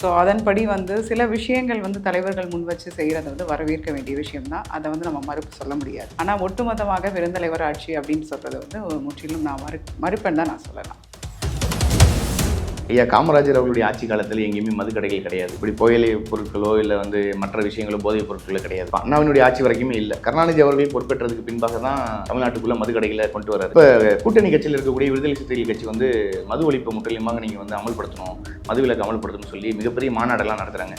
So அதன்படி வந்து சில விஷயங்கள் வந்து தலைவர்கள் முன் வச்சு செய்கிறத வந்து வரவேற்க வேண்டிய விஷயம் தான் அதை வந்து நம்ம மறுப்பு சொல்ல முடியாது. ஆனால் ஒட்டுமொத்தமாக பெருந்தலைவர் ஆட்சி அப்படின்னு சொல்கிறது வந்து முற்றிலும் நான் மறு மறுப்பேன்னு தான் நான் சொல்லலாம். ஐயா காமராஜர் அவர்களுடைய ஆட்சி காலத்தில் எங்கேயுமே மதுக்கடைகள் கிடையாது. இப்படி புகையிலை பொருட்களோ இல்லை வந்து மற்ற விஷயங்களோ போதைப் பொருட்களோ கிடையாது. அண்ணாவினுடைய ஆட்சி வரைக்குமே இல்லை. கருணாநிதி அவர்கள் பொறுப்பேற்றதுக்கு பின்பாக தான் தமிழ்நாட்டுக்குள்ள மதுக்கடைகளை கொண்டு வராரு இப்போ கூட்டணி கட்சியில் இருக்கக்கூடிய விடுதலை சிறுத்தைகள் கட்சி வந்து மது ஒழிப்பு முற்றிலுமாக நீங்கள் வந்து அமல்படுத்தணும் மதுவிலக்கு அமல்படுத்தணும்னு சொல்லி மிகப்பெரிய மாநாடெல்லாம் நடத்துகிறாங்க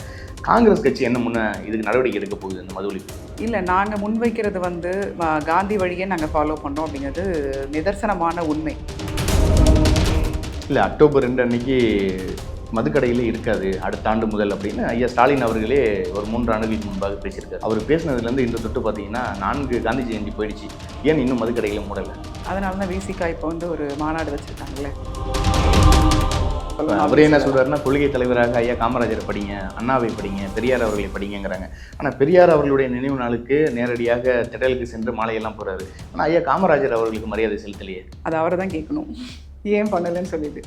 காங்கிரஸ் கட்சி என்ன முன்ன இதுக்கு நடவடிக்கை எடுக்க போகுது இந்த மது ஒழிப்பு? இல்லை நாங்கள் முன்வைக்கிறது வந்து காந்தி வழியே நாங்கள் ஃபாலோ பண்ணோம் அப்படிங்கிறது நிதர்சனமான உண்மை. இல்லை அக்டோபர் ரெண்டு அன்னைக்கு மதுக்கடையிலே இருக்காது. அடுத்த ஆண்டு முதல் அப்படின்னு ஐயா ஸ்டாலின் அவர்களே ஒரு மூன்று ஆண்டுகளுக்கு முன்பாக பேசியிருக்காரு. அவர் பேசினதுலேருந்து இந்த தொட்டு பார்த்தீங்கன்னா நான்கு காந்தி ஜெயந்தி போயிடுச்சு. ஏன் இன்னும் மதுக்கடைகளை மூடலை? அதனால தான் விசிகா இப்போ வந்து ஒரு மாநாடு வச்சுருக்காங்களே. அவர் என்ன சொல்றாருன்னா கொள்கை தலைவராக ஐயா காமராஜரை படிங்க அண்ணாவை படிங்க பெரியார் அவர்களை படிங்கங்கிறாங்க. ஆனால் பெரியார் அவர்களுடைய நினைவு நாளுக்கு நேரடியாக திடலுக்கு சென்று மாலையெல்லாம் போறாரு ஆனால் ஐயா காமராஜர் அவர்களுக்கு மரியாதை செலுத்தலையே. அது அவரை தான் கேட்கணும். ஏன் பண்ணலைன்னு சொல்லிட்டு.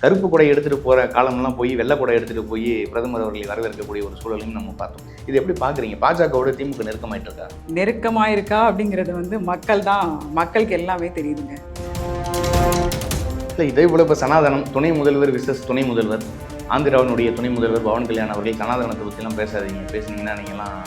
கருப்பு கொடை எடுத்துட்டு போற காலம்லாம் போய் வெள்ளை கொடை எடுத்துட்டு போய் பிரதமர் அவர்களை வரவேற்கக்கூடிய ஒரு சூழலையும் நம்ம பார்த்தோம். இது எப்படி பாக்குறீங்க பாஜகவோட திமுக நெருக்கமாயிட்டு இருக்கா? நெருக்கமாக இருக்கா அப்படிங்கிறது வந்து மக்கள் தான் மக்களுக்கு எல்லாமே தெரியுதுங்க. இல்லை இதே போல இப்போ சனாதனம் துணை முதல்வர் விசஸ் துணை முதல்வர் ஆந்திராவினுடைய துணை முதல்வர் பவன் கல்யாண் அவர்கள் சனாதனத்தை பற்றிலாம் பேசாதீங்க. பேசுனீங்கன்னா நீங்கள்லாம்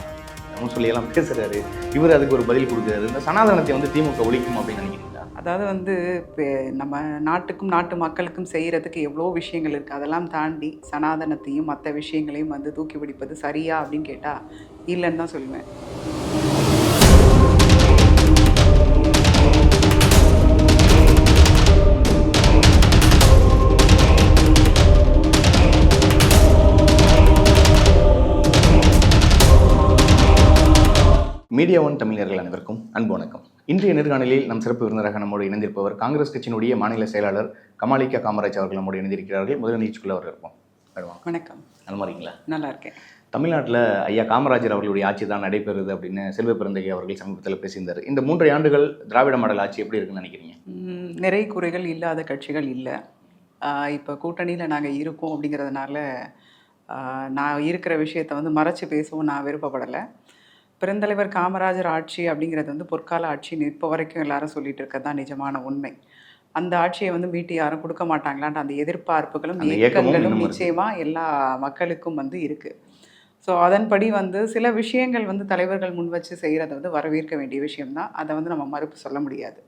நம்ம சொல்லியெல்லாம் பேசுறாரு. இவர் அதுக்கு ஒரு பதில் கொடுக்குறாரு. இந்த சனாதனத்தை வந்து திமுக ஒழிக்கும் அப்படின்னு நினைக்கிறீங்களா அதாவது வந்து இப்போ நம்ம நாட்டுக்கும் நாட்டு மக்களுக்கும் செய்கிறதுக்கு எவ்வளோ விஷயங்கள் இருக்குது அதெல்லாம் தாண்டி சனாதனத்தையும் மற்ற விஷயங்களையும் வந்து தூக்கி பிடிப்பது சரியா அப்படின்னு கேட்டால் இல்லைன்னு தான் சொல்லுவேன். மீடியா ஒன் தமிழர்கள் அனைவருக்கும் அன்பு வணக்கம். இன்றைய நேர்காணலில் நம் சிறப்பு விருந்தராக நம்மோடு இணைந்திருப்பவர் காங்கிரஸ் கட்சியினுடைய மாநில செயலாளர் கமாலிகா காமராஜ் அவர்கள் நம்மோடு இணைந்திருக்கிறார்கள். முதல் நிகழ்ச்சிக்குள்ள அவர் இருப்போம். வணக்கம். அனுமாரிங்களா நல்லா இருக்கேன். தமிழ்நாட்டில் ஐயா காமராஜர் அவர்களுடைய ஆட்சி தான் நடைபெறுது அப்படின்னு செல்வ பிறந்தகை அவர்கள் சமீபத்தில் பேசியிருந்தார். இந்த மூன்று ஆண்டுகள் திராவிட மாடல் ஆட்சி எப்படி இருக்குன்னு நினைக்கிறீங்க? நிறை குறைகள் இல்லாத கட்சிகள் இல்லை. இப்போ கூட்டணியில் நாங்கள் இருக்கோம் அப்படிங்கிறதுனால நான் இருக்கிற விஷயத்தை வந்து மறைச்சு பேசவும் நான் விருப்பப்படலை. பெருந்தலைவர் காமராஜர் ஆட்சி அப்படிங்கிறது வந்து பொற்கால ஆட்சின்னு இப்போ வரைக்கும் எல்லாரும் சொல்லிட்டு இருக்கிறது தான் நிஜமான உண்மை. அந்த ஆட்சியை வந்து மீட்டு யாரும் கொடுக்க மாட்டாங்களான்ற அந்த எதிர்பார்ப்புகளும் இருக்கு. நிச்சயமா எல்லா மக்களுக்கும் வந்து இருக்கு. ஸோ அதன்படி வந்து சில விஷயங்கள் வந்து தலைவர்கள் முன் வச்சு செய்கிறத வந்து வரவேற்க வேண்டிய விஷயம்தான் அதை வந்து நம்ம மறுப்பு சொல்ல முடியாது.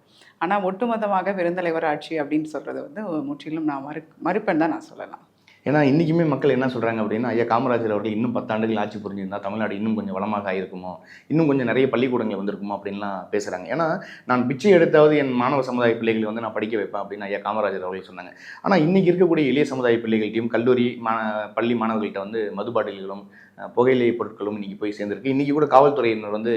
ஆனால் ஒட்டுமொத்தமாக பெருந்தலைவர் ஆட்சி அப்படின்னு சொல்கிறது வந்து முற்றிலும் நான் மறு மறுப்பேன்னு தான் நான் சொல்லலாம். ஏன்னா இன்றைக்குமே மக்கள் என்ன சொல்கிறாங்க அப்படின்னா ஐயா காமராஜர் அவர்கள் இன்னும் பத்தாண்டுகள் ஆட்சி புரிஞ்சிருந்தா தமிழ்நாடு இன்னும் கொஞ்சம் வளமாக ஆயிருக்குமோ? இன்னும் கொஞ்சம் நிறைய பள்ளிக்கூடங்கள் வந்திருக்குமோ? அப்படின்லாம் பேசுகிறாங்க ஏன்னா நான் பிச்சை எடுத்தாவது என் மாணவ சமுதாய பிள்ளைகளை வந்து நான் படிக்க வைப்பேன் அப்படின்னு ஐயா காமராஜர் அவர்கள் சொன்னாங்க. ஆனால் இன்றைக்கி இருக்கக்கூடிய எளிய சமுதாய பிள்ளைகள்ட்டையும் கல்லூரி மா பள்ளி மாணவர்கள்ட்ட வந்து மது பாட்டில்களும் புகையிலை பொருட்களும் இன்றைக்கி போய் சேர்ந்துருக்கு. இன்றைக்கி கூட காவல்துறையினர் வந்து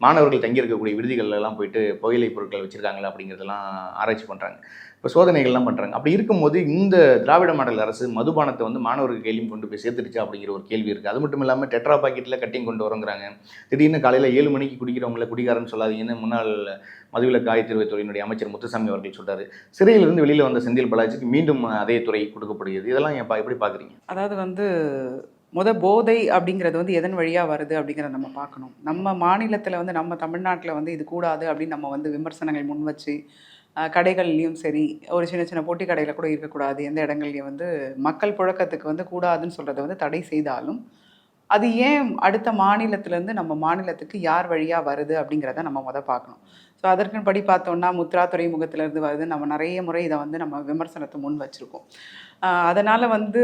மாணவர்கள் தங்கியிருக்கக்கூடிய விடுதிகளெல்லாம் போயிட்டு புகையிலை பொருட்கள் வச்சுருக்காங்களா அப்படிங்கிறதெல்லாம் ஆராய்ச்சி பண்ணுறாங்க இப்போ சோதனைகள்லாம் பண்ணுறாங்க அப்படி இருக்கும்போது இந்த திராவிட மாடல் அரசு மதுபானத்தை வந்து மாணவர்கள் கேள்வியும் கொண்டு போய் சேர்த்துடுச்சா அப்படிங்கிற ஒரு கேள்வி இருக்குது அது மட்டும் இல்லாமல் டெட்ரா பாக்கெட்டில் கட்டிங் கொண்டு வரோங்கிறாங்க திடீர்னு காலையில் ஏழு மணிக்கு குடிக்கிறவங்கள குடிகாரன்னு சொல்லாதீங்கன்னு முன்னாள் மதுவிலக்கு ஆயத்திருவைத்துறையினுடைய அமைச்சர் முத்துசாமி அவர்கள் சொல்கிறார் சிறையிலிருந்து வெளியில் வந்த செந்தில் பாலாஜிக்கு மீண்டும் அதே துறை கொடுக்கப்படுகிறது. இதெல்லாம் ஏன் பா- எப்படி பார்க்குறீங்க அதாவது வந்து முத போதை அப்படிங்கிறது வந்து எதன் வழியாக வருது அப்படிங்கிறத நம்ம பார்க்கணும். நம்ம மாநிலத்தில் வந்து நம்ம தமிழ்நாட்டில் வந்து இது கூடாது அப்படின்னு நம்ம வந்து விமர்சனங்கள் முன் வச்சு கடைகள்லேயும் சரி ஒரு சின்ன சின்ன போட்டி கடையில் கூட இருக்கக்கூடாது. எந்த இடங்கள்லையும் வந்து மக்கள் புழக்கத்துக்கு வந்து கூடாதுன்னு சொல்கிறத வந்து தடை செய்தாலும் அது ஏன் அடுத்த மாநிலத்திலேருந்து நம்ம மாநிலத்துக்கு யார் வழியாக வருது அப்படிங்கிறத நம்ம முத பார்க்கணும். ஸோ அதற்குன்னு படி பார்த்தோம்னா முத்ரா துறைமுகத்திலேருந்து வருது. நம்ம நிறைய முறை இதை வந்து நம்ம விமர்சனத்தை முன் வச்சுருக்கோம். அதனால் வந்து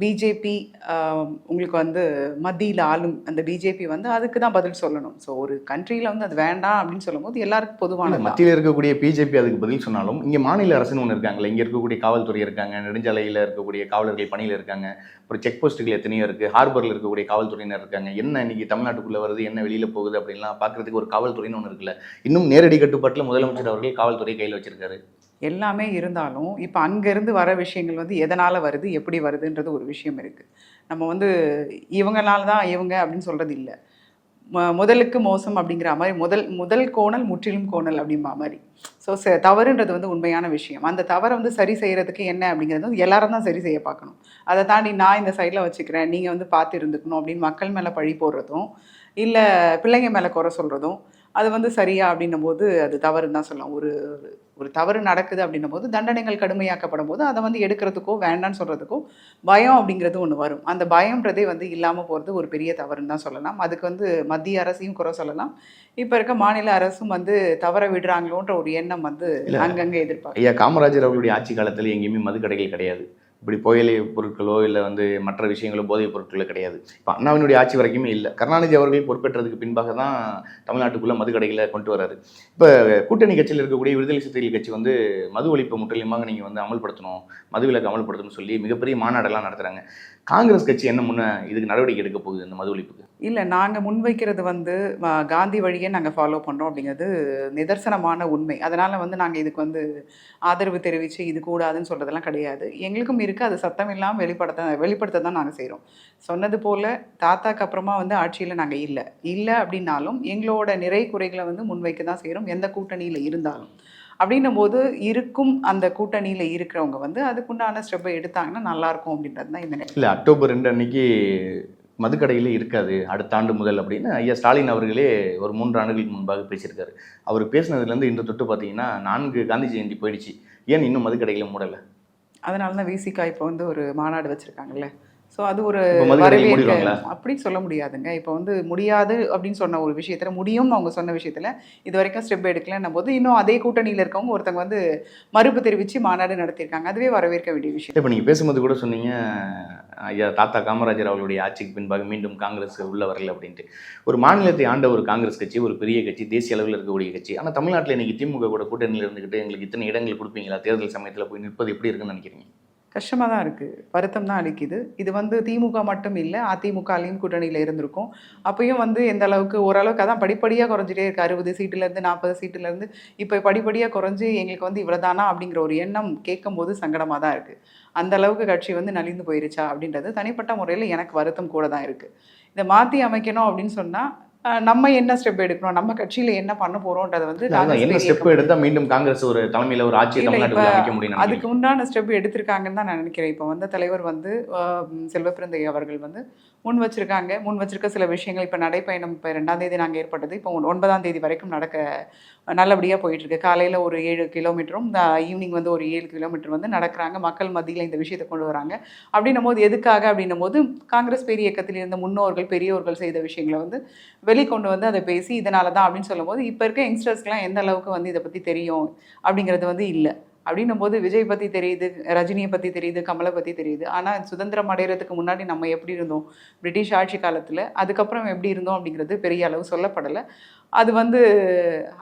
பிஜேபி உங்களுக்கு வந்து மத்தியில் ஆளும் அந்த பிஜேபி வந்து அதுக்கு தான் பதில் சொல்லணும். ஸோ ஒரு கண்ட்ரியில் வந்து அது வேண்டாம் அப்படின்னு சொல்லும்போது எல்லாருக்கும் பொதுவானது மத்தியில் இருக்கக்கூடிய பிஜேபி அதுக்கு பதில் சொன்னாலும் இங்கே மாநில அரசுன்னு ஒன்று இருக்காங்களே இங்கே இருக்கக்கூடிய காவல்துறை இருக்காங்க நெடுஞ்சாலையில் இருக்கக்கூடிய காவலர்கள் பணியில் இருக்காங்க அப்புறம் செக் போஸ்ட்டுகள் எத்தனையோ இருக்குது ஹார்பரில் இருக்கக்கூடிய காவல்துறையினர் இருக்காங்க என்ன இன்னைக்கு தமிழ்நாட்டுக்குள்ளே வருது என்ன வெளியில் போகுது அப்படின்லாம் பார்க்குறதுக்கு ஒரு காவல்துறைன்னு ஒன்று இருக்குல்ல இன்னும் நேரடி கட்டுப்பாட்டில் முதலமைச்சர் அவர்கள் காவல்துறை கையில் வச்சிருக்காரு. எல்லாமே இருந்தாலும் இப்போ அங்கேருந்து வர விஷயங்கள் வந்து எதனால் வருது எப்படி வருதுன்றது ஒரு விஷயம் இருக்குது நம்ம வந்து இவங்கனால தான் இவங்க அப்படின்னு சொல்கிறது இல்லை. ம முதலுக்கு மோசம் அப்படிங்கிற மாதிரி முதல் முதல் கோணல் முற்றிலும் கோணல் அப்படிம்பா மாதிரி. ஸோ ச தவறுன்றது வந்து உண்மையான விஷயம். அந்த தவறை வந்து சரி செய்கிறதுக்கு என்ன அப்படிங்கிறது வந்து எல்லாரும் தான் சரி செய்ய பார்க்கணும். அதை தாண்டி நான் இந்த சைடில் வச்சுக்கிறேன் நீங்கள் வந்து பார்த்து இருந்துக்கணும் அப்படின்னு மக்கள் மேலே பழி போடுறதும் இல்லை பிள்ளைங்க மேலே குறை சொல்கிறதும் அது வந்து சரியா அப்படின்னும் போது அது தவறுன்னு தான் சொல்லலாம். ஒரு ஒரு தவறு நடக்குது அப்படின்னும் போது தண்டனைகள் கடுமையாக்கப்படும் போது அதை வந்து எடுக்கிறதுக்கோ வேண்டான்னு சொல்கிறதுக்கோ பயம் அப்படிங்கிறது ஒன்று வரும். அந்த பயம்ன்றதே வந்து இல்லாமல் போகிறது ஒரு பெரிய தவறுன்னு தான் சொல்லலாம். அதுக்கு வந்து மத்திய அரசையும் குறை சொல்லலாம். இப்போ இருக்க மாநில அரசும் வந்து தவற விடுறாங்களோன்ற ஒரு எண்ணம் வந்து. அங்கங்கே எதிர்பார்க்கும் ஐயா காமராஜர் அவர்களுடைய ஆட்சி காலத்தில் எங்கேயுமே மதுக்கடைகள் கிடையாது. இப்படி புகையிலை பொருட்களோ இல்லை வந்து மற்ற விஷயங்களோ போதைப் பொருட்களோ கிடையாது. இப்போ அண்ணாவினுடைய ஆட்சி வரைக்குமே இல்லை. கருணாநிதி அவர்கள் பொறுப்பேற்றதுக்கு பின்பாக தான் தமிழ்நாட்டுக்குள்ளே மதுக்கடைகளை கொண்டு வராரு. இப்போ கூட்டணி கட்சியில் இருக்கக்கூடிய விடுதலை சிறுத்தைகள் கட்சி வந்து மது ஒழிப்பை முற்றிலுமாக நீங்கள் வந்து அமல்படுத்தணும் மதுவிலக்கு அமல்படுத்தணும்னு சொல்லி மிகப்பெரிய மாநாடெல்லாம் நடத்துகிறாங்க காங்கிரஸ் கட்சி என்ன முன்ன இதுக்கு நடவடிக்கை எடுக்க போகுது இந்த மது ஒழிப்புக்கு? இல்லை நாங்கள் முன்வைக்கிறது வந்து காந்தி வழியே நாங்கள் ஃபாலோ பண்ணுறோம் அப்படிங்கிறது நிதர்சனமான உண்மை. அதனால் வந்து நாங்கள் இதுக்கு வந்து ஆதரவு தெரிவித்து இது கூடாதுன்னு சொல்கிறதெல்லாம் கிடையாது. எங்களுக்கும் இருக்குது அது சத்தம் இல்லாமல் வெளிப்படுத்த வெளிப்படுத்த தான் நாங்கள் செய்கிறோம் சொன்னது போல் தாத்தாக்கு அப்புறமா வந்து ஆட்சியில் நாங்கள் இல்லை. இல்லை அப்படின்னாலும் எங்களோட நிறை குறைகளை வந்து முன்வைக்க தான் செய்கிறோம் எந்த கூட்டணியில் இருந்தாலும். அப்படின்னும் போது இருக்கும் அந்த கூட்டணியில் இருக்கிறவங்க வந்து அதுக்குண்டான ஸ்டெப்பை எடுத்தாங்கன்னா நல்லாயிருக்கும் அப்படின்றது தான் இந்த இல்லை அக்டோபர் ரெண்டு அன்னைக்கு மதுக்கடையிலே இருக்காது அடுத்த ஆண்டு முதல் அப்படின்னு ஐயா ஸ்டாலின் அவர்களே ஒரு மூன்று ஆண்டுகளுக்கு முன்பாக பேசியிருக்காரு. அவர் பேசினதுலேருந்து இன்று தொட்டு பார்த்தீங்கன்னா நான்கு காந்தி ஜெயந்தி போயிடுச்சு. ஏன் இன்னும் மதுக்கடைகளை மூடலை? அதனால தான் விசிகா இப்போ வந்து ஒரு மாநாடு வச்சுருக்காங்கல்ல. ஸோ அது ஒரு வரவேற்க அப்படி சொல்ல முடியாதுங்க. இப்போ வந்து முடியாது அப்படின்னு சொன்ன ஒரு விஷயத்தில் முடியும்னு அவங்க சொன்ன விஷயத்தில் இது வரைக்கும் ஸ்டெப் எடுக்கலன்னும் போது இன்னும் அதே கூட்டணியில் இருக்கவங்க ஒருத்தங்க வந்து மறுப்பு தெரிவித்து மாநாடு நடத்தியிருக்காங்க. அதுவே வரவேற்க வேண்டிய விஷயம். இப்போ நீங்கள் பேசும்போது கூட சொன்னீங்க ஐயா தாத்தா காமராஜர் அவர்களுடைய ஆட்சிக்கு பின்பாக மீண்டும் காங்கிரஸ் உள்ள வரல அப்படின்ட்டு. ஒரு மாநிலத்தை ஆண்ட ஒரு காங்கிரஸ் கட்சி ஒரு பெரிய கட்சி தேசிய அளவில் இருக்கக்கூடிய கட்சி ஆனால் தமிழ்நாட்டில் இன்னைக்கு திமுக கூட கூட்டணியில் இருந்துக்கிட்டு எங்களுக்கு இத்தனை இடங்கள் கொடுப்பீங்களா? தேர்தல் சமயத்தில் போய் நிற்பது எப்படி இருக்குன்னு நினைக்கிறீங்க? கஷ்டமாக தான் இருக்குது வருத்தம் தான் அளிக்குது. இது வந்து திமுக மட்டும் இல்லை அதிமுகலையும் கூட்டணியில் இருந்திருக்கும். அப்பயும் வந்து எந்த அளவுக்கு ஓரளவுக்கு அதான் படிப்படியாக குறைஞ்சிட்டே இருக்கு. அறுபது சீட்டுலேருந்து நாற்பது சீட்டுலேருந்து இப்போ படிப்படியாக குறைஞ்சு எங்களுக்கு வந்து இவ்வளோதானா அப்படிங்கிற ஒரு எண்ணம் கேட்கும்போது சங்கடமாக தான் இருக்குது அந்த அளவுக்கு கட்சி வந்து நலிந்து போயிருச்சா அப்படின்றது தனிப்பட்ட முறையில் எனக்கு வருத்தம் கூட தான் இருக்குது இதை மாற்றி அமைக்கணும் அப்படின்னு சொன்னால் நம்ம என்ன ஸ்டெப் எடுக்கணும்? நம்ம கட்சியில் என்ன பண்ண போகிறோன்றதை வந்து என்ன ஸ்டெப் எடுத்தால் மீண்டும் காங்கிரஸ் ஒரு தலைமையில் ஒரு ஆட்சியை அமைக்க முடியும் அதுக்கு உண்டான ஸ்டெப் எடுத்திருக்காங்கன்னு தான் நான் நினைக்கிறேன். இப்போ வந்த தலைவர் வந்து செல்வப்பிரந்தை அவர்கள் வந்து முன் வச்சிருக்காங்க. முன் வச்சிருக்க சில விஷயங்கள் இப்போ நடைப்பயணம் இப்போ ரெண்டாம் தேதி நாங்கள் ஏற்பட்டது. இப்போ ஒன்- ஒன்பதாம் தேதி வரைக்கும் நடக்க நல்லபடியாக போயிட்டு இருக்கு காலையில் ஒரு ஏழு கிலோமீட்டரும் ஈவினிங் வந்து ஒரு ஏழு கிலோமீட்டர் வந்து நடக்கிறாங்க. மக்கள் மத்தியில் இந்த விஷயத்தை கொண்டு வராங்க. அப்படின்னும் போது எதுக்காக? அப்படின்னும் போது காங்கிரஸ் பெரிய இயக்கத்தில் இருந்த முன்னோர்கள் பெரியோர்கள் செய்த விஷயங்களை வந்து வெளிக்கொண்டு வந்து அதை பேசி இதனால தான் அப்படின்னு சொல்லும்போது இப்போ இருக்க யங்ஸ்டர்ஸ்க்கெலாம் எந்த அளவுக்கு வந்து இதை பற்றி தெரியும் அப்படிங்கிறது வந்து இல்லை. அப்படின்னும் போது விஜய் பற்றி தெரியுது ரஜினியை பற்றி தெரியுது கமலை பற்றி தெரியுது. ஆனால் சுதந்திரம் அடைகிறதுக்கு முன்னாடி நம்ம எப்படி இருந்தோம்? பிரிட்டிஷ் ஆட்சி காலத்தில் அதுக்கப்புறம் எப்படி இருந்தோம் அப்படிங்கிறது பெரிய அளவு சொல்லப்படலை. அது வந்து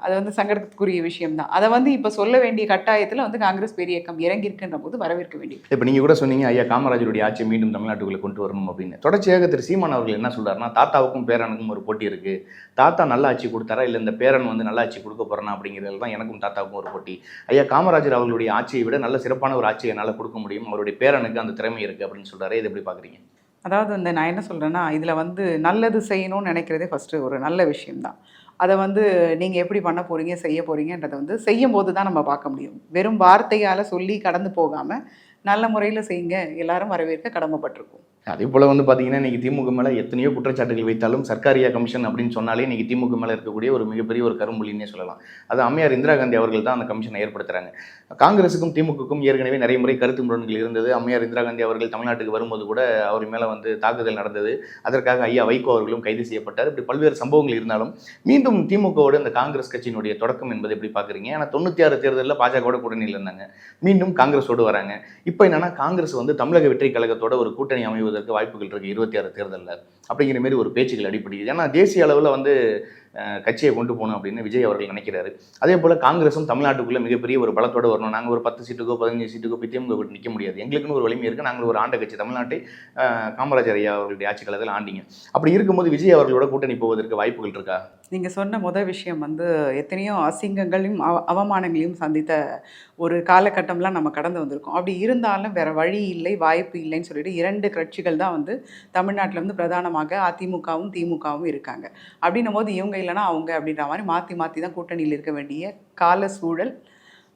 அது வந்து சங்கடத்துக்குரிய விஷயம்தான். அதை வந்து இப்போ சொல்ல வேண்டிய கட்டாயத்தில் வந்து காங்கிரஸ் பெரிய இயக்கம் இறங்கியிருக்குன்ற போது வரவேற்க வேண்டியது. இப்போ நீங்கள் கூட சொன்னீங்க ஐயா காமராஜருடைய ஆட்சியை மீண்டும் தமிழ்நாட்டுக்குள்ளே கொண்டு வரணும் அப்படின்னு. தொடர்ச்சியாக திரு சீமான் அவர்கள் என்ன சொல்றாருன்னா தாத்தாவுக்கும் பேரனுக்கும் ஒரு போட்டி இருக்கு. தாத்தா நல்ல ஆட்சி கொடுத்தாரா? இல்லை இந்த பேரன் வந்து நல்ல ஆட்சி கொடுக்க போறானா? அப்படிங்கிறதுல தான் எனக்கும் தாத்தாவுக்கும் ஒரு போட்டி. ஐயா காமராஜர் அவர்களுடைய ஆட்சியை விட நல்ல சிறப்பான ஒரு ஆட்சியை என்னால் கொடுக்க முடியும். அவருடைய பேரனுக்கு அந்த திறமை இருக்கு அப்படின்னு சொல்றாரு. இது எப்படி பார்க்குறீங்க அதாவது வந்து நான் என்ன சொல்கிறேன்னா இதில் வந்து நல்லது செய்யணும்னு நினைக்கிறதே ஃபஸ்ட்டு ஒரு நல்ல விஷயம்தான். அதை வந்து நீங்கள் எப்படி பண்ண போகிறீங்க செய்ய போகிறீங்கன்றதை வந்து செய்யும் போது தான் நம்ம பார்க்க முடியும். வெறும் வார்த்தையால் சொல்லி கடந்து போகாமல் நல்ல முறையில் செய்யுங்க. எல்லாரும் வரவேற்க கடமைப்பட்டிருக்கோம். அதே போல் வந்து பார்த்தீங்கன்னா இன்றைக்கி திமுக மேலே எத்தனையோ குற்றச்சாட்டுகள் வைத்தாலும் சர்க்காரியா கமிஷன் அப்படின்னு சொன்னாலே இன்றைக்கி திமுக மேலே இருக்கக்கூடிய ஒரு மிகப்பெரிய ஒரு கரும்புலின்னே சொல்லலாம். அது அம்மையார் இந்திரா காந்தி அவர்கள் தான் அந்த கமிஷனை ஏற்படுத்துகிறாங்க காங்கிரஸுக்கும் திமுகக்கும் ஏற்கனவே நிறைய முறை கருத்து முரண்கள் இருந்தது. அம்மையார் இந்திரா காந்தி அவர்கள் தமிழ்நாட்டுக்கு வரும்போது கூட அவர் மேலே வந்து தாக்குதல் நடந்தது. அதற்காக ஐயா வைகோ அவர்களும் கைது செய்யப்பட்டார். இப்படி பல்வேறு சம்பவங்கள் இருந்தாலும் மீண்டும் திமுகவோட இந்த காங்கிரஸ் கட்சியினுடைய தொடக்கம் என்பது எப்படி பார்க்குறீங்க ஏன்னா தொண்ணூற்றி ஆறு தேர்தலில் பாஜகவோட கூட்டணியில் இருந்தாங்க. மீண்டும் காங்கிரஸோடு வராங்க. இப்போ என்னென்னா காங்கிரஸ் வந்து தமிழக வெற்றி கழகத்தோட ஒரு கூட்டணி வாய்ப்புகள் இருக்கு இருபத்தி ஆறு தேர்தலில். அப்படிங்கிற மாதிரி ஒரு பேச்சுகள் அடிப்படையில் ஏன்னா தேசிய அளவில் வந்து கட்சியை கொண்டு போகணும் அப்படின்னு விஜய் அவர்கள் நினைக்கிறாரு. அதே போல் காங்கிரஸும் தமிழ்நாட்டுக்குள்ளே மிகப்பெரிய ஒரு பலத்தோட வரணும். நாங்கள் ஒரு பத்து சீட்டுக்கோ பதினஞ்சு சீட்டுக்கோ போய் விட்டு நிற்க முடியாது. எங்களுக்குன்னு ஒரு வலிமை இருக்குது நாங்கள் ஒரு ஆண்ட கட்சி. தமிழ்நாட்டை காமராஜர் ஐயா அவர்களுடைய ஆட்சி காலத்தில் ஆண்டிங்க. அப்படி இருக்கும்போது விஜய் அவர்களோட கூட்டணி போவதற்கு வாய்ப்புகள் இருக்கா? நீங்கள் சொன்ன முதல் விஷயம் வந்து எத்தனையோ அசிங்கங்களையும் அவ அவமானங்களையும் சந்தித்த ஒரு காலகட்டம்லாம் நம்ம கடந்து வந்திருக்கோம். அப்படி இருந்தாலும் வேற வழி இல்லை வாய்ப்பு இல்லைன்னு சொல்லிட்டு இரண்டு கட்சிகள் தான் வந்து தமிழ்நாட்டில் வந்து பிரதானமாக அதிமுகவும் திமுகவும் இருக்காங்க. அப்படின்னும் போது இவங்க இல்லைனா அவங்க அப்படின்ற மாதிரி மாற்றி மாற்றி தான் கூட்டணியில் இருக்க வேண்டிய கால சூழல்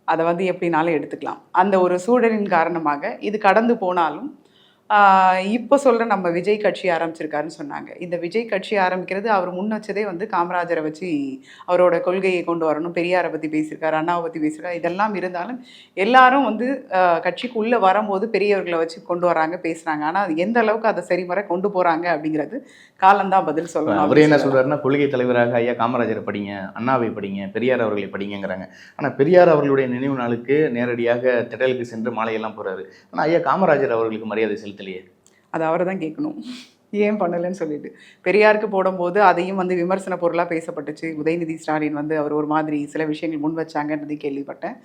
அதை வந்து எப்படினாலும் எடுத்துக்கலாம். அந்த ஒரு சூழலின் காரணமாக இது கடந்து போனாலும் இப்போ சொல்கிற நம்ம விஜய் கட்சி ஆரம்பிச்சிருக்காருன்னு சொன்னாங்க. இந்த விஜய் கட்சி ஆரம்பிக்கிறது அவர் முன் வச்சதே வந்து காமராஜரை வச்சு அவரோட கொள்கையை கொண்டு வரணும். பெரியாரை பற்றி பேசியிருக்காரு அண்ணாவை பற்றி பேசியிருக்காரு. இதெல்லாம் இருந்தாலும் எல்லாரும் வந்து கட்சிக்குள்ளே வரும்போது பெரியவர்களை வச்சு கொண்டு வராங்க பேசுகிறாங்க ஆனால் எந்த அளவுக்கு அதை சரிமுறை கொண்டு போகிறாங்க அப்படிங்கிறது காலம்தான் பதில் சொல்லணும் அவர் என்ன. சொல்றாருன்னா கொள்கை தலைவராக ஐயா காமராஜரை படிங்க அண்ணாவை படிங்க பெரியார் அவர்களை படிங்கங்கிறாங்க. ஆனா பெரியார் அவர்களுடைய நினைவு நாளுக்கு நேரடியாக திடலுக்கு சென்று மாலையெல்லாம் போறாரு. ஆனா ஐயா காமராஜர் அவர்களுக்கு மரியாதை செலுத்தலையே அது அவரை தான் கேட்கணும். ஏன் பண்ணலைன்னு சொல்லிட்டு. பெரியாருக்கு போடும்போது அதையும் வந்து விமர்சன பொருளாக பேசப்பட்டுச்சு. உதயநிதி ஸ்டாலின் வந்து அவர் ஒரு மாதிரி சில விஷயங்கள் முன் வச்சாங்கன்றது கேள்விப்பட்டேன்.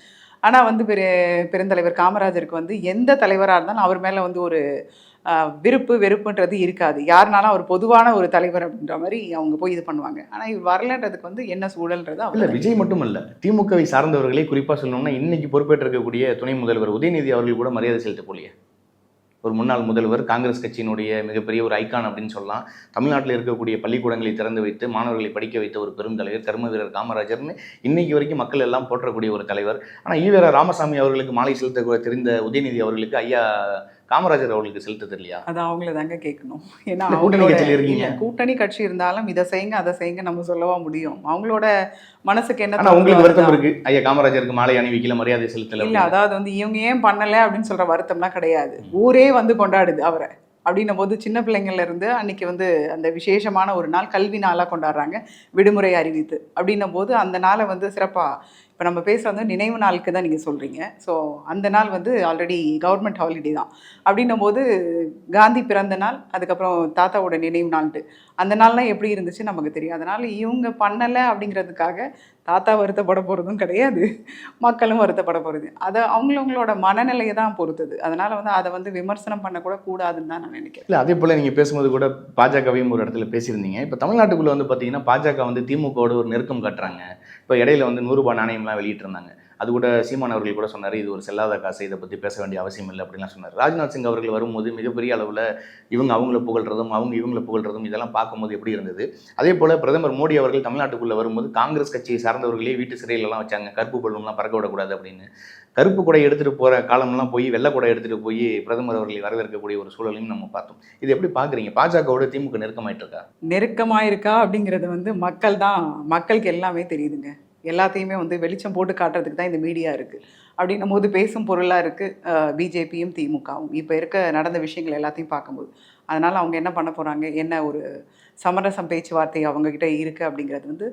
ஆனால் வந்து பெரு பெருந்தலைவர் காமராஜருக்கு வந்து எந்த தலைவராக இருந்தாலும் அவர் மேலே வந்து ஒரு விருப்பு வெறுப்புன்றது இருக்காது. யாருனாலும் அவர் பொதுவான ஒரு தலைவர் அப்படின்ற மாதிரி அவங்க போய் இது பண்ணுவாங்க. ஆனால் இவர் வரலன்றதுக்கு வந்து என்ன சூழல்ன்றது இல்ல அவர் விஜய் மட்டும் இல்ல திமுகவை சார்ந்தவர்களே குறிப்பா சொல்லணும்னா இன்னைக்கு பொறுப்பேற்றிருக்கக்கூடிய துணை முதல்வர் உதயநிதி அவர்கள் கூட மரியாதை செலுத்த போலியே. ஒரு முன்னாள் முதல்வர் காங்கிரஸ் கட்சியினுடைய மிகப்பெரிய ஒரு ஐகான் அப்படின்னு சொல்லலாம். தமிழ்நாட்டில் இருக்கக்கூடிய பள்ளிக்கூடங்களை திறந்து வைத்து மாணவர்களை படிக்க வைத்த ஒரு பெரும் தலைவர் கர்ம வீரர் காமராஜர்னு இன்னைக்கு வரைக்கும் மக்கள் எல்லாம் போற்றக்கூடிய ஒரு தலைவர். ஆனால் ஈவேரா ராமசாமி அவர்களுக்கு மாலை செலுத்த தெரிந்த உதயநிதி அவர்களுக்கு ஐயா காமராஜர் அவர்களுக்கு செலுத்த தெரியலையா? அது அவங்கள தாங்க கேட்கணும். ஏன்னா கூட்டணி கட்சியில இருக்கீங்க. கூட்டணி கட்சி இருந்தாலும் இதை செய்யுங்க அதை செய்யுங்க நம்ம சொல்லவா முடியும். அவங்களோட மனசுக்கு என்ன உங்களுக்கு வருத்தம். இருக்கு. ஐயா காமராஜருக்கு மாலை அணிவிக்கல மரியாதை செலுத்தல இல்ல. அதாவது வந்து இவங்க ஏன் பண்ணல அப்படின்னு சொல்ற வருத்தம்லாம் கிடையாது. ஊரே வந்து கொண்டாடுது அவரை. அப்படின்னும் போது சின்ன பிள்ளைங்கள்ல இருந்து அன்னைக்கு வந்து அந்த விசேஷமான ஒரு நாள் கல்வி நாளாக கொண்டாடுறாங்க விடுமுறை அறிவித்து. அப்படின்னும் போது அந்த நாளை வந்து சிறப்பா இப்போ நம்ம பேசுகிற வந்து நினைவு நாளுக்கு தான் நீங்கள் சொல்கிறீங்க ஸோ அந்த நாள் வந்து ஆல்ரெடி கவர்மெண்ட் ஹாலிடே தான். அப்படின்னும் போது காந்தி பிறந்த நாள் அதுக்கப்புறம் தாத்தாவோட நினைவு நாள்ட்டு அந்த நாள்லாம் எப்படி இருந்துச்சு நமக்கு தெரியும். அதனால் இவங்க பண்ணலை அப்படிங்கிறதுக்காக தாத்தா வருத்தப்பட போகிறதும் கிடையாது. மக்களும் வருத்தப்பட போகிறது அதை அவங்களவங்களோட மனநிலையை தான் பொறுத்தது. அதனால் வந்து அதை வந்து விமர்சனம் பண்ணக்கூட கூடாதுன்னு தான் நான் நினைக்கிறேன். அதே போல் நீங்கள் பேசும்போது கூட பாஜகவையும் ஒரு இடத்துல பேசியிருந்தீங்க. இப்போ தமிழ்நாட்டுக்குள்ளே வந்து பார்த்தீங்கன்னா பாஜக வந்து திமுகவோட ஒரு நெருக்கம் காட்டுறாங்க. இப்போ இடையில வந்து நூறுரூபா நாணயம்லாம் வெளியிட்டிருந்தாங்க. அது கூட சீமான் அவர்கள் கூட சொன்னார் இது ஒரு செல்லாத காசு இதை பற்றி பேச வேண்டிய அவசியம் இல்லை அப்படிலாம் சொன்னார். ராஜ்நாத் சிங் அவர்கள் வரும்போது மிகப்பெரிய அளவுல இவங்க அவங்கள புகழ்றதும் அவங்க இவங்கள புகழ்றதும் இதெல்லாம் பார்க்கும்போது எப்படி இருந்தது? அதே போல் பிரதமர் மோடி அவர்கள் தமிழ்நாட்டுக்குள்ளே வரும்போது காங்கிரஸ் கட்சியை சார்ந்தவர்களே வீட்டு சிறையிலலாம் வச்சாங்க. கருப்பு பல்லும்லாம் பறக்க விடக்கூடாது அப்படின்னு. கருப்பு குடை எடுத்துகிட்டு போகிற காலம்லாம் போய் வெள்ளை கொடை எடுத்துகிட்டு போய் பிரதமர் அவர்களை வரவேற்கக்கூடிய ஒரு சூழலையும் நம்ம பார்த்தோம். இது எப்படி பார்க்குறீங்க? பாஜகவோட திமுக நெருக்கமாயிட்டு இருக்கா நெருக்கமாக இருக்கா அப்படிங்கிறது வந்து மக்கள் தான் மக்களுக்கு எல்லாமே தெரியுதுங்க. எல்லாத்தையுமே வந்து வெளிச்சம் போட்டு காட்டுறதுக்கு தான் இந்த மீடியா இருக்குது அப்படின்னும் போது பேசும் பொருளாக இருக்குது பிஜேபியும் திமுகவும். இப்போ இருக்க நடந்த விஷயங்கள் எல்லாத்தையும் பார்க்கும்போது. அதனால் அவங்க என்ன பண்ண போகிறாங்க என்ன ஒரு சமரசம் பேச்சுவார்த்தை அவங்கக்கிட்ட இருக்குது அப்படிங்கிறது வந்து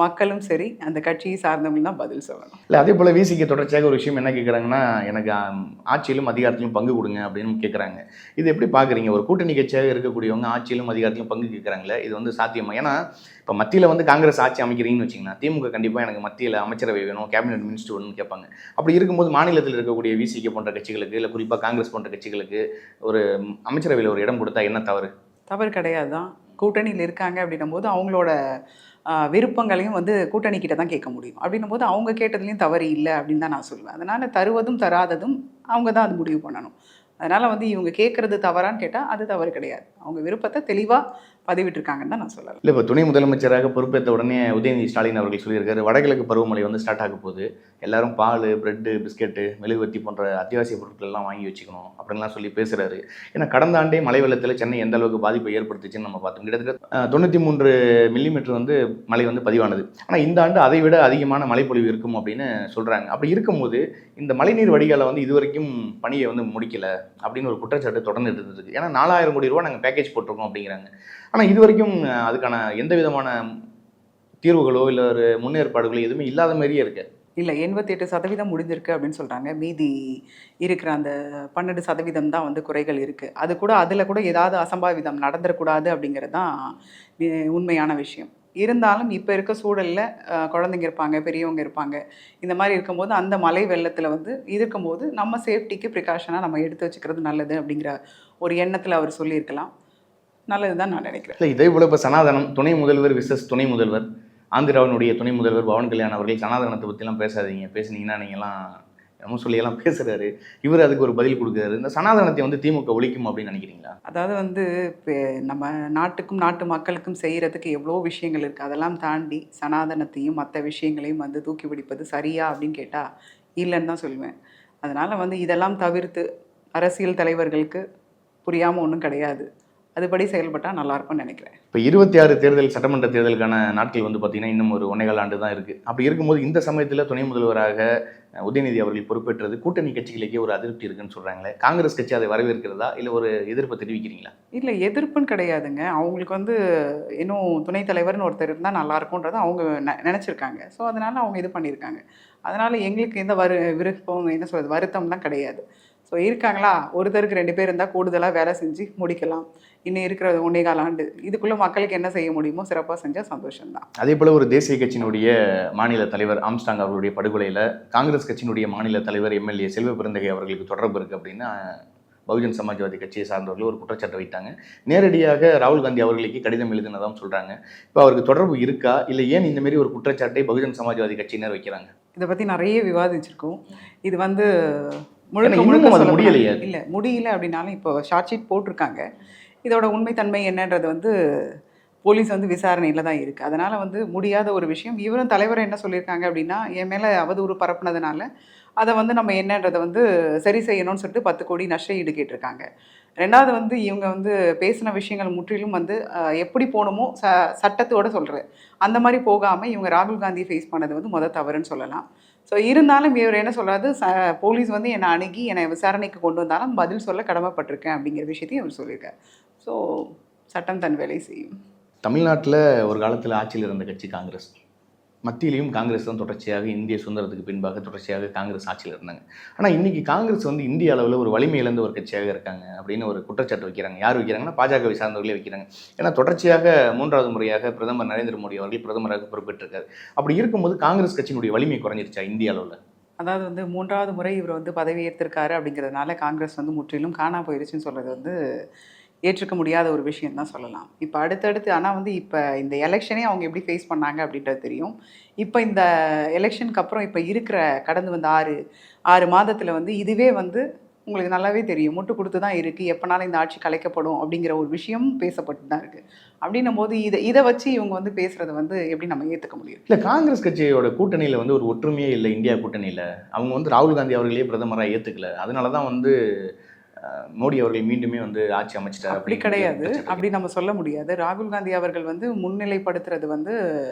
மக்களும் சரி அந்த கட்சியை சார்ந்தவங்க தான் பதில் சொல்லணும். இல்ல அதே போல விசிக்கு தொடர்ச்சியாக ஒரு விஷயம் என்ன கேட்குறாங்கன்னா எனக்கு ஆட்சியிலும் அதிகாரத்திலும் பங்கு கொடுங்க அப்படின்னு கேட்குறாங்க இது எப்படி பாக்குறீங்க? ஒரு கூட்டணி கட்சியாக இருக்கக்கூடியவங்க ஆட்சியிலும் அதிகாரத்திலும் பங்கு கேட்குறாங்களே இது வந்து சாத்தியமா? ஏன்னா இப்போ மத்தியில் வந்து காங்கிரஸ் ஆட்சி அமைக்கிறீங்கன்னு வச்சிங்கன்னா திமுக கண்டிப்பாக எனக்கு மத்தியில் அமைச்சரவை வேணும் கேபினெட் மினிஸ்டர் வேணும்னு கேட்பாங்க. அப்படி இருக்கும்போது மாநிலத்தில் இருக்கக்கூடிய விசிகே போன்ற கட்சிகளுக்கு இல்லை குறிப்பாக காங்கிரஸ் போன்ற கட்சிகளுக்கு ஒரு அமைச்சரவையில் ஒரு இடம் கொடுத்தா என்ன தவறு? தவறு கிடையாது தான் கூட்டணியில் இருக்காங்க அப்படின்னும் போது அவங்களோட விருப்பங்களையும் வந்து கூட்டணி கிட்ட தான் கேட்க முடியும். அப்படின்னும் போது அவங்க கேட்டதுலேயும் தவறு இல்லை அப்படின்னு தான் நான் சொல்லுவேன். அதனால் தருவதும் தராததும் அவங்க தான் அது முடிவு பண்ணணும். அதனால் வந்து இவங்க கேட்குறது தவறான்னு கேட்டால் அது தவறு கிடையாது. அவங்க விருப்பத்தை தெளிவாக பதிவிட்டிருக்காங்கன்னு தான் நான் சொல்லலாம். இல்லை இப்போ துணை முதலமைச்சராக பொறுப்பேற்ற உடனே உதயநிதி ஸ்டாலின் அவர்கள் சொல்லியிருக்காரு வடகிழக்கு பருவமழை வந்து ஸ்டார்ட் ஆக போகுது. எல்லாரும் பால் பிரெட்டு பிஸ்கெட்டு மெழுகுவர்த்தி போன்ற அத்தியாவசிய பொருட்கள்லாம் வாங்கி வச்சுக்கணும் அப்படின்லாம் சொல்லி பேசுகிறாரு ஏன்னா கடந்த ஆண்டே மழை வெள்ளத்தில் சென்னை எந்த அளவுக்கு பாதிப்பை ஏற்படுத்துச்சுன்னு நம்ம பார்த்தோம். கிட்டத்தட்ட தொண்ணூற்றி மூன்று மில்லிமீட்டர் வந்து மழை வந்து பதிவானது. ஆனால் இந்த ஆண்டு அதை விட அதிகமான மழைப்பொழிவு இருக்கும் அப்படின்னு சொல்கிறாங்க அப்படி இருக்கும்போது இந்த மழைநீர் வடிகாலை வந்து இதுவரைக்கும் பணியை வந்து முடிக்கல அப்படின்னு ஒரு குற்றச்சாட்டு தொடர்ந்து இருந்தது. ஏன்னா நாலாயிரம் கோடி ரூபா நாங்கள் பேக்கேஜ் போட்டிருக்கோம் அப்படிங்கிறாங்க. ஆனால் இது வரைக்கும் அதுக்கான எந்த விதமான தீர்வுகளோ இல்லை ஒரு முன்னேற்பாடுகளோ எதுவுமே இல்லாத மாதிரியே இருக்கு. இல்லை எண்பத்தி எட்டு சதவீதம் முடிஞ்சிருக்கு அப்படின்னு சொல்கிறாங்க மீதி இருக்கிற அந்த பன்னெண்டு சதவீதம் தான் வந்து குறைகள் இருக்குது அது கூட அதில் கூட ஏதாவது அசம்பாவிதம் நடந்துடக்கூடாது அப்படிங்கிறது தான் உண்மையான விஷயம். இருந்தாலும் இப்போ இருக்க சூழலில் குழந்தைங்க இருப்பாங்க பெரியவங்க இருப்பாங்க. இந்த மாதிரி இருக்கும்போது அந்த மலை வெள்ளத்தில் வந்து இருக்கும்போது நம்ம சேஃப்டிக்கு ப்ரிகாஷனாக நம்ம எடுத்து வச்சுக்கிறது நல்லது அப்படிங்கிற ஒரு எண்ணத்தில் அவர் சொல்லியிருக்கலாம். நல்லது தான் நான் நினைக்கிறேன். இல்லை இதே போல இப்போ சனாதனம் துணை முதல்வர் விசஸ் துணை முதல்வர் ஆந்திராவினுடைய துணை முதல்வர் பவன் கல்யாண் அவர்கள் சனாதனத்தை பற்றிலாம் பேசாதீங்க பேசுனீங்கன்னா நீங்களாம் நம்ம சொல்லியெல்லாம் பேசுறாரு. இவர் அதுக்கு ஒரு பதில் கொடுக்குறாரு. இந்த சனாதனத்தை வந்து திமுக ஒழிக்கும் அப்படின்னு நினைக்கிறீங்களா? அதாவது வந்து இப்போ நம்ம நாட்டுக்கும் நாட்டு மக்களுக்கும் செய்கிறதுக்கு எவ்வளோ விஷயங்கள் இருக்குது அதெல்லாம் தாண்டி சனாதனத்தையும் மற்ற விஷயங்களையும் வந்து தூக்கி பிடிப்பது சரியா அப்படின்னு கேட்டால் இல்லைன்னு தான் சொல்லுவேன். அதனால் வந்து இதெல்லாம் தவிர்த்து அரசியல் தலைவர்களுக்கு புரியாமல் ஒன்றும் கிடையாது. அதுபடி செயல்பட்டால் நல்லாயிருக்கும்னு நினைக்கிறேன். இப்போ இருபத்தி ஆறு தேர்தல் சட்டமன்ற தேர்தலுக்கான நாட்கள் வந்து பார்த்தீங்கன்னா இன்னும் ஒரு ஒன்னேகால் ஆண்டு தான் இருக்குது அப்படி இருக்கும்போது இந்த சமயத்தில் துணை முதல்வராக உதயநிதி அவர்கள் பொறுப்பேற்றது கூட்டணி கட்சிகளுக்கே ஒரு அதிருப்தி இருக்குன்னு சொல்கிறாங்களே காங்கிரஸ் கட்சி அதை வரவேற்கிறதா இல்லை ஒரு எதிர்ப்பை தெரிவிக்கிறீங்களா? இல்லை எதிர்ப்புன்னு கிடையாதுங்க. அவங்களுக்கு வந்து இன்னும் துணைத் தலைவர்னு ஒருத்தர் இருந்தால் நல்லாயிருக்கும்ன்றதை அவங்க நெ நினச்சிருக்காங்க. ஸோ அதனால் அவங்க இது பண்ணியிருக்காங்க. அதனால் எங்களுக்கு எந்த வரு விருப்பம் என்ன சொல்கிறது வருத்தம்லாம் கிடையாது. ஸோ இருக்காங்களா? ஒருத்தருக்கு ரெண்டு பேர் இருந்தால் கூடுதலாக வேலை செஞ்சு முடிக்கலாம். இன்னும் இருக்கிற ஒன்றே கால் ஆண்டு. இதுக்குள்ளே மக்களுக்கு என்ன செய்ய முடியுமோ சிறப்பாக செஞ்சால் சந்தோஷம்தான். அதே போல் ஒரு தேசிய கட்சியினுடைய மாநில தலைவர் ஆம்ஸ்டாங் அவர்களுடைய படுகொலையில் காங்கிரஸ் கட்சியினுடைய மாநில தலைவர் எம்எல்ஏ செல்வ பெருந்தகை அவர்களுக்கு தொடர்பு இருக்குது அப்படின்னு பகுஜன் சமாஜ்வாதி கட்சியை சார்ந்தவர்கள் ஒரு குற்றச்சாட்டை வைத்தாங்க. நேரடியாக ராகுல் காந்தி அவர்களுக்கு கடிதம் எழுதினதாகவும் சொல்கிறாங்க இப்போ அவருக்கு தொடர்பு இருக்கா? இல்லை ஏன் இந்த மாதிரி ஒரு குற்றச்சாட்டை பகுஜன் சமாஜ்வாதி கட்சியினர் வைக்கிறாங்க? இதை பற்றி நிறைய விவாதிச்சிருக்கோம். இது வந்து முழுக்க முழுக்க முடியலையே. இல்லை முடியல அப்படின்னாலும் இப்போ ஷார்ட் ஷீட் போட்டிருக்காங்க. இதோட உண்மைத்தன்மை என்னன்றது வந்து போலீஸ் வந்து விசாரணையில் தான் இருக்குது அதனால் வந்து முடியாத ஒரு விஷயம். இவரும் தலைவர் என்ன சொல்லியிருக்காங்க அப்படின்னா என் மேலே அவதூறு பரப்புனதுனால அதை வந்து நம்ம என்னன்றதை வந்து சரி செய்யணும்னு சொல்லிட்டு பத்து கோடி நஷ்ட ஈடு கேட்டிருக்காங்க. ரெண்டாவது வந்து இவங்க வந்து பேசின விஷயங்கள் முற்றிலும் வந்து எப்படி போகணுமோ ச சட்டத்தோடு சொல்கிற அந்த மாதிரி போகாமல் இவங்க ராகுல் காந்தி ஃபேஸ் பண்ணது வந்து மொதல் தவறுன்னு சொல்லலாம். ஸோ இருந்தாலும் இவர் என்ன சொல்கிறாரு ச போலீஸ் வந்து என்னை அணுகி என்னை விசாரணைக்கு கொண்டு வந்தாலும் பதில் சொல்ல கடமைப்பட்டிருக்கேன் அப்படிங்கிற விஷயத்தையும் அவர் சொல்லியிருக்கார். ஸோ சட்டம் தன் வேலை செய்யும். தமிழ்நாட்டில் ஒரு காலத்தில் ஆட்சியில் இருந்த கட்சி காங்கிரஸ். மத்தியிலையும் காங்கிரஸ் தான் தொடர்ச்சியாக இந்திய சுதந்திரத்துக்கு பின்பாக தொடர்ச்சியாக காங்கிரஸ் ஆட்சியில் இருந்தாங்க. ஆனால் இன்னைக்கு காங்கிரஸ் வந்து இந்திய அளவில் ஒரு வலிமை இழந்த ஒரு கட்சியாக இருக்காங்க அப்படின்னு ஒரு குற்றச்சாட்டு வைக்கிறாங்க. யார் வைக்கிறாங்கன்னா பாஜகவை சார்ந்தவர்களே வைக்கிறாங்க. ஏன்னா தொடர்ச்சியாக மூன்றாவது முறையாக பிரதமர் நரேந்திர மோடி அவர்கள் பிரதமராக பொறுப்பேற்றிருக்காரு. அப்படி இருக்கும்போது காங்கிரஸ் கட்சியினுடைய வலிமை குறைஞ்சிருச்சா இந்திய அளவில்? அதாவது வந்து மூன்றாவது முறை இவர் வந்து பதவி ஏற்றிருக்காரு அப்படிங்கிறதுனால காங்கிரஸ் வந்து முற்றிலும் காணா போயிருச்சுன்னு சொல்கிறது வந்து ஏற்றுக்க முடியாத ஒரு விஷயம் தான் சொல்லலாம். இப்போ அடுத்தடுத்து ஆனால் வந்து இப்போ இந்த எலெக்ஷனே அவங்க எப்படி ஃபேஸ் பண்ணாங்க அப்படின்றது தெரியும். இப்போ இந்த எலெக்ஷனுக்கு அப்புறம் இப்போ இருக்கிற கடந்து வந்த ஆறு ஆறு மாதத்தில் வந்து இதுவே வந்து உங்களுக்கு நல்லாவே தெரியும். முட்டு கொடுத்து தான் இருக்குது எப்போனாலும் இந்த ஆட்சி கலைக்கப்படும் அப்படிங்கிற ஒரு விஷயம் பேசப்பட்டு தான் இருக்குது அப்படின்னும் போது இதை இதை வச்சு இவங்க வந்து பேசுகிறத வந்து எப்படி நம்ம ஏற்றுக்க முடியும்? இல்லை காங்கிரஸ் கட்சியோட கூட்டணியில் வந்து ஒரு ஒற்றுமையே இல்லை இந்தியா கூட்டணியில். அவங்க வந்து ராகுல் காந்தி அவர்களே பிரதமராக ஏற்றுக்கல அதனால தான் வந்து மோடி அவர்கள் மீண்டுமே வந்து ஆட்சி அமைச்சிட்டார் அப்படி கிடையாது. அப்படி நம்ம சொல்ல முடியாது. ராகுல் காந்தி அவர்கள் வந்து முன்னிலைப்படுத்துறது வந்து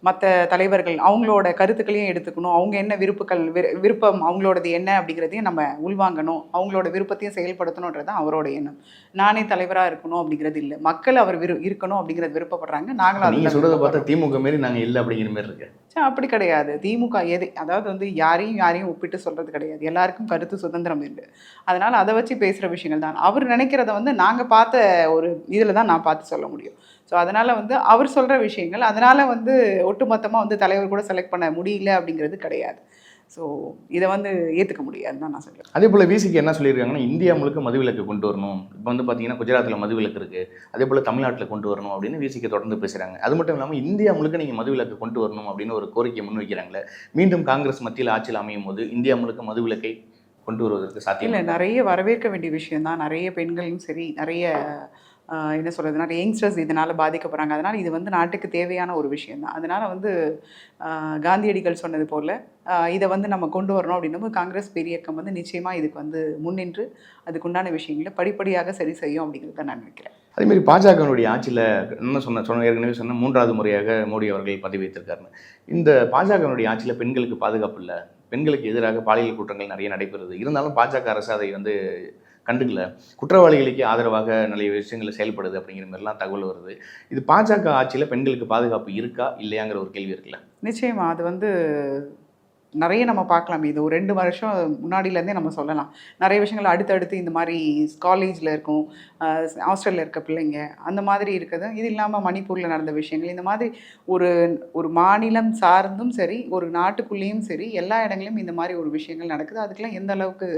மற்ற தலைவர்கள் அவங்களோட கருத்துக்களையும் எடுத்துக்கணும். அவங்க என்ன விருப்புகள் விரு- விருப்பம் அவங்களோடது என்ன அப்படிங்கிறதையும் நம்ம உள்வாங்கணும். அவங்களோட விருப்பத்தையும் செயல்படுத்தணுன்றது தான் அவரோட எண்ணம். நானே தலைவராக இருக்கணும் அப்படிங்கிறது இல்லை. மக்கள் அவர் விரு இருக்கணும் அப்படிங்கிறது விருப்பப்படுறாங்க. நாங்களும் நீங்க அதுல சொல்றதை பார்த்தா. திமுக மாரி நாங்க இல்லை அப்படிங்கிற மாதிரி இருக்கு. அப்படி கிடையாது. திமுக எது அதாவது வந்து யாரையும் யாரையும் ஒப்பிட்டு சொல்றது கிடையாது. எல்லாருக்கும் கருத்து சுதந்திரம் உண்டு. அதனால அதை வச்சு பேசுகிற விஷயங்கள் தான். அவர் நினைக்கிறத வந்து நாங்க பார்த்த ஒரு இதில் தான் நான் பார்த்து சொல்ல முடியும். ஸோ அதனால் வந்து அவர் சொல்ற விஷயங்கள் அதனால வந்து ஒட்டுமொத்தமாக வந்து தலைவர் கூட செலக்ட் பண்ண முடியல அப்படிங்கிறது கிடையாது. ஸோ இதை வந்து ஏற்றுக்க முடியாதுன்னு தான் நான் சொல்லுவேன் அதே போல் விசிக்கு என்ன சொல்லியிருக்காங்கன்னா இந்தியா முழுக்க மதுவிலக்கு கொண்டு வரணும். இப்போ வந்து பார்த்தீங்கன்னா குஜராத்தில் மதுவிலக்கு இருக்குது அதே போல் தமிழ்நாட்டில் கொண்டு வரணும் அப்படின்னு விசிக்கு தொடர்ந்து பேசுகிறாங்க அது மட்டும் இல்லாமல் இந்தியா முழுக்க நீங்கள் மதுவிலக்கு கொண்டு வரணும் அப்படின்னு ஒரு கோரிக்கையை முன்வைக்கிறாங்களே. மீண்டும் காங்கிரஸ் மத்தியில் ஆட்சியில் அமையும் போது இந்தியா முழுக்க மதுவிலக்கை கொண்டு வருவதற்கு சாத்தியம் இல்லை? நிறைய வரவேற்க வேண்டிய விஷயம் தான் நிறைய பெண்களும் சரி நிறைய என்ன சொல்கிறது நிறைய யங்ஸ்டர்ஸ் இதனால் பாதிக்கப்படுறாங்க. அதனால் இது வந்து நாட்டுக்கு தேவையான ஒரு விஷயம் தான் அதனால் வந்து காந்தியடிகள் சொன்னது போல் இதை வந்து நம்ம கொண்டு வரணும் அப்படின்னும் காங்கிரஸ் பெரியக்கம் வந்து நிச்சயமாக இதுக்கு வந்து முன்னின்று அதுக்குண்டான விஷயங்களை படிப்படியாக சரி செய்யும் அப்படிங்கிறத நான் நினைக்கிறேன். அதே மாதிரி பாஜகவினுடைய ஆட்சியில் என்ன சொன்ன சொன்ன ஏற்கனவே சொன்ன மூன்றாவது முறையாக மோடி அவர்கள் பதவி வைத்திருக்காருன்னு இந்த பாஜகவினுடைய ஆட்சியில் பெண்களுக்கு பாதுகாப்பு இல்லை. பெண்களுக்கு எதிராக பாலியல் குற்றங்கள் நிறைய நடைபெறுது. இருந்தாலும் பாஜக அரசு அதை வந்து கண்டுக்கல. குற்றவாளிகளுக்கு ஆதரவாக நிறைய விஷயங்களை செயல்படுது அப்படிங்கிற மாதிரிலாம் தகவல் வருது. இது பாஜக ஆட்சியில் பெண்களுக்கு பாதுகாப்பு இருக்கா இல்லையாங்கிற ஒரு கேள்வி இருக்குல்ல. நிச்சயமா அது வந்து நிறைய நம்ம பார்க்கலாம். இது ஒரு ரெண்டு வருஷம் முன்னாடியிலேருந்தே நம்ம சொல்லலாம். நிறைய விஷயங்கள் அடுத்தடுத்து இந்த மாதிரி காலேஜில் இருக்கும் ஹாஸ்டலில் இருக்க பிள்ளைங்க அந்த மாதிரி இருக்குது இது இல்லாமல் மணிப்பூரில் நடந்த விஷயங்கள். இந்த மாதிரி ஒரு ஒரு மாநிலம் சார்ந்தும் சரி ஒரு நாட்டுக்குள்ளேயும் சரி எல்லா இடங்களிலும் இந்த மாதிரி ஒரு விஷயங்கள் நடக்குது. அதுக்கெல்லாம் எந்த அளவுக்கு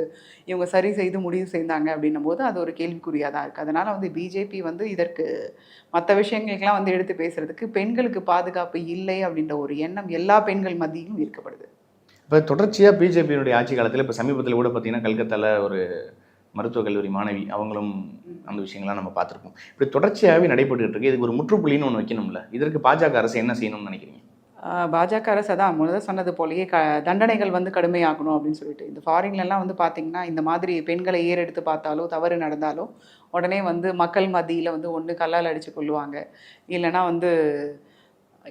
இவங்க சரி செய்து முடிவு செய்தாங்க அப்படின்னும் போது அது ஒரு கேள்விக்குறியாக தான் இருக்குது அதனால் வந்து பிஜேபி வந்து இதற்கு மற்ற விஷயங்களுக்கெல்லாம் வந்து எடுத்து பேசுகிறதுக்கு பெண்களுக்கு பாதுகாப்பு இல்லை அப்படின்ற ஒரு எண்ணம் எல்லா பெண்கள் மத்தியிலும் இருக்கப்படுது இப்போ தொடர்ச்சியாக பிஜேபியினுடைய ஆட்சி காலத்தில் இப்போ சமீபத்தில் கூட பார்த்தீங்கன்னா கல்கத்தாவில் ஒரு மருத்துவக் கல்லூரி மாணவி அவங்களும் அந்த விஷயங்கள்லாம் நம்ம பார்த்துருப்போம். இப்படி தொடர்ச்சியாகவே நடைபெற்றுட்டு இருக்கு. இதுக்கு ஒரு முற்றுப்புள்ளின்னு ஒன்று வைக்கணும்ல. இதற்கு பாஜக அரசு என்ன செய்யணும்னு நினைக்கிறீங்க? பாஜக அரசு அதான் முதல்ல சொன்னது போலயே க தண்டனைகள் வந்து கடுமையாகணும் அப்படின்னு சொல்லிட்டு. இந்த ஃபாரின்லலாம் வந்து பார்த்தீங்கன்னா இந்த மாதிரி பெண்களை ஏறெடுத்து பார்த்தாலோ தவறு நடந்தாலோ உடனே வந்து மக்கள் மத்தியில் வந்து ஒன்று கல்லால் அடித்து கொள்ளுவாங்க. இல்லைன்னா வந்து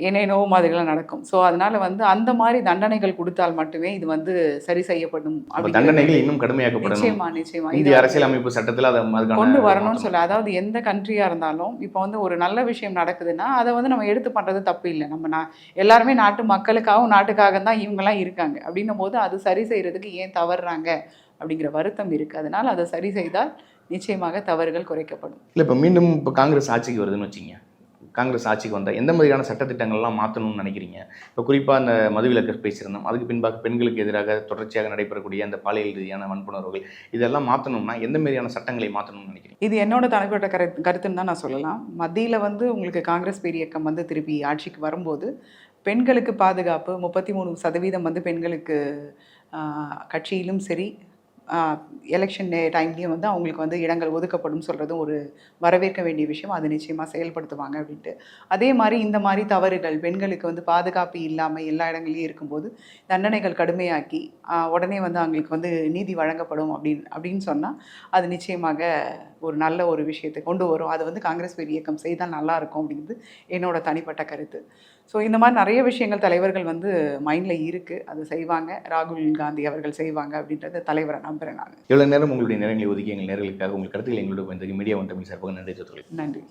என்னென்னோ மாதிரிலாம் நடக்கும். ஸோ அதனால வந்து அந்த மாதிரி தண்டனைகள் கொடுத்தால் மட்டுமே இது வந்து சரி செய்யப்படும் தண்டனைகள் இன்னும் கடுமையாக்கப்படணும் நிச்சயமா நிச்சயமா. இது வந்து- அரசியலமைப்பு சட்டத்தில் அதை கொண்டு வரணும்னு சொல்ல அதாவது எந்த கண்ட்ரியாக இருந்தாலும் இப்போ வந்து ஒரு நல்ல விஷயம் நடக்குதுன்னா அதை வந்து நம்ம எடுத்து பண்ணுறது தப்பு இல்லை. நம்ம நான் எல்லாருமே நாட்டு மக்களுக்காகவும் நாட்டுக்காக தான் இவங்கெல்லாம் இருக்காங்க. அப்படின்னும் போது அது சரி செய்கிறதுக்கு ஏன் தவறுறாங்க? அப்படிங்கிற வருத்தம் இருக்குது அதனால் அதை சரி செய்தால் நிச்சயமாக தவறுகள் குறைக்கப்படும். இல்லை இப்போ மீண்டும் இப்போ காங்கிரஸ் ஆட்சிக்கு வருதுன்னு வச்சிங்க காங்கிரஸ் ஆட்சிக்கு வந்தால் எந்த மாதிரியான சட்டத்திட்டங்கள்லாம் மாற்றணும்னு நினைக்கிறீங்க? இப்போ குறிப்பாக அந்த மதுவிலக்கு பேசியிருந்தோம். அதுக்கு பின்பாக பெண்களுக்கு எதிராக தொடர்ச்சியாக நடைபெறக்கூடிய அந்த பாலியல் ரீதியான வன்புணர்வுகள் இதெல்லாம் மாற்றணும்னா எந்த மாதிரியான சட்டங்களை மாற்றணும்னு நினைக்கிறீங்க? இது என்னோட தனிப்பட்ட கரு கருத்துன்னு தான் நான் சொல்லலாம். மத்தியில் வந்து உங்களுக்கு காங்கிரஸ் பேரியக்கம் வந்து திருப்பி ஆட்சிக்கு வரும்போது பெண்களுக்கு பாதுகாப்பு முப்பத்தி மூணு சதவீதம் வந்து பெண்களுக்கு கட்சியிலும் சரி எலெக்ஷன் டைம்லேயும் வந்து அவங்களுக்கு வந்து இடங்கள் ஒதுக்கப்படும் சொல்கிறதும் ஒரு வரவேற்க வேண்டிய விஷயம். அது நிச்சயமாக செயல்படுத்துவாங்க அப்படின்ட்டு. அதே மாதிரி இந்த மாதிரி தவறுகள் பெண்களுக்கு வந்து பாதுகாப்பு இல்லாமல் எல்லா இடங்கள்லையும் இருக்கும்போது தண்டனைகள் கடுமையாக்கி உடனே வந்து அவங்களுக்கு வந்து நீதி வழங்கப்படும் அப்படின்னு அப்படின்னு சொன்னால் அது நிச்சயமாக ஒரு நல்ல ஒரு விஷயத்தை கொண்டு வரும். அது வந்து காங்கிரஸ் பேர் இயக்கம் செய்தால் நல்லாயிருக்கும் அப்படிங்கிறது என்னோட தனிப்பட்ட கருத்து. ஸோ இந்த மாதிரி நிறைய விஷயங்கள் தலைவர்கள் வந்து மைண்டில் இருக்குது அது செய்வாங்க. ராகுல் காந்தி அவர்கள் செய்வாங்க அப்படின்றத தலைவரை நம்புகிறேன் நான். இவ்வளோ நேரம் உங்களுடைய நேரங்களை ஒதுக்கி எங்கள் நேர்களுக்காக உங்கள் கருத்துக்களை எங்களோட வந்து மீடியா ஒன் தமிழ் சார்பாக நன்றி நன்றி.